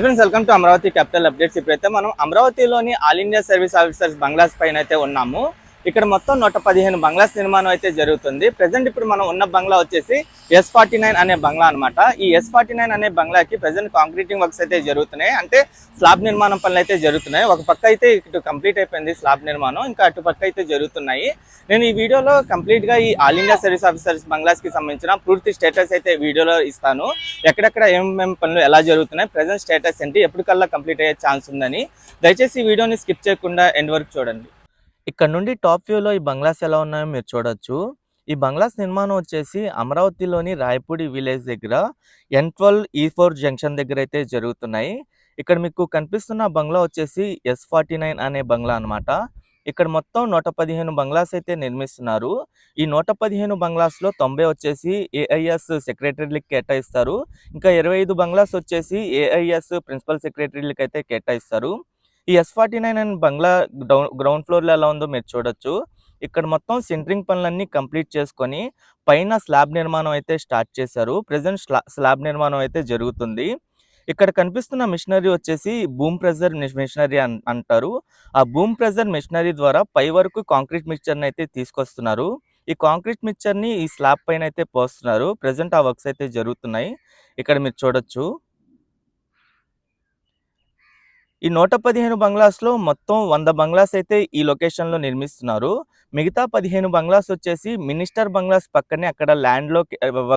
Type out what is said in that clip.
Friends welcome to Amaravati capital updates ఇప్పుడైతే మనం అమరావతిలోని all India service officers bungalows పైన అయితే ఉన్నాము. ఇక్కడ మొత్తం నూట పదిహేను బంగ్లాస్ నిర్మాణం అయితే జరుగుతుంది. ప్రజెంట్ ఇప్పుడు మనం ఉన్న బంగ్లా వచ్చేసి ఎస్ ఫార్టీ నైన్ అనే బంగ్లా అనమాట ఈ ఎస్ ఫార్టీ నైన్ అనే బంగ్లాకి ప్రజెంట్ కాంక్రీటింగ్ వర్క్స్ అయితే జరుగుతున్నాయి. అంటే స్లాబ్ నిర్మాణం పనులు అయితే జరుగుతున్నాయి. ఒక పక్క అయితే ఇటు కంప్లీట్ అయిపోయింది స్లాబ్ నిర్మాణం. ఇంకా అటు పక్క అయితే జరుగుతున్నాయి. నేను ఈ వీడియోలో కంప్లీట్గా ఈ ఆల్ ఇండియా సర్వీస్ ఆఫీసర్స్ బంగ్లాస్కి సంబంధించిన పూర్తి స్టేటస్ అయితే వీడియోలో ఇస్తాను. ఎక్కడెక్కడ ఏమేమి పనులు ఎలా జరుగుతున్నాయి ప్రజెంట్ స్టేటస్ ఏంటి ఎప్పటికల్లా కంప్లీట్ అయ్యే ఛాన్స్ ఉందని. దయచేసి ఈ వీడియోని స్కిప్ చేయకుండా ఎండ్ వరకు చూడండి. ఇక్కడ నుండి టాప్ వ్యూలో ఈ బంగ్లాస్ ఎలా ఉన్నాయో మీరు చూడొచ్చు. ఈ బంగ్లాస్ నిర్మాణం వచ్చేసి అమరావతిలోని రాయపూడి విలేజ్ దగ్గర N twelve E four junction దగ్గర అయితే జరుగుతున్నాయి. ఇక్కడ మీకు కనిపిస్తున్న బంగ్లా వచ్చేసి ఎస్ ఫార్టీ నైన్ అనే బంగ్లా అన్నమాట. ఇక్కడ మొత్తం నూట పదిహేను బంగ్లాస్ అయితే నిర్మిస్తున్నారు. ఈ నూట పదిహేను బంగ్లాస్లో తొంభై వచ్చేసి ఏఐఎస్ సెక్రటరీలకు కేటాయిస్తారు. ఇంకా ఇరవై ఐదు బంగ్లాస్ వచ్చేసి ఏఐఎస్ ప్రిన్సిపల్ సెక్రటరీలకు అయితే కేటాయిస్తారు. ఈ S forty nine and bungalow ground ఫ్లోర్లో ఎలా ఉందో మీరు చూడొచ్చు. ఇక్కడ మొత్తం సెంటరింగ్ పనులన్నీ కంప్లీట్ చేసుకొని పైన స్లాబ్ నిర్మాణం అయితే స్టార్ట్ చేశారు. ప్రజెంట్ స్లాబ్ నిర్మాణం అయితే జరుగుతుంది. ఇక్కడ కనిపిస్తున్న మిషనరీ వచ్చేసి బూమ్ ప్రెజర్ మిషనరీ అంటారు. ఆ బూమ్ ప్రెజర్ మిషనరీ ద్వారా పై వరకు కాంక్రీట్ మిక్చర్ని అయితే తీసుకొస్తున్నారు. ఈ కాంక్రీట్ మిక్చర్ని ఈ స్లాబ్ పైన అయితే పోస్తున్నారు. ప్రజెంట్ ఆ వర్క్స్ అయితే జరుగుతున్నాయి. ఇక్కడ మీరు చూడొచ్చు. ఈ నూట పదిహేను బంగ్లాస్లో మొత్తం వంద బంగ్లాస్ అయితే ఈ లొకేషన్లో నిర్మిస్తున్నారు. మిగతా పదిహేను బంగ్లాస్ వచ్చేసి మినిస్టర్ బంగ్లాస్ పక్కనే అక్కడ ల్యాండ్లో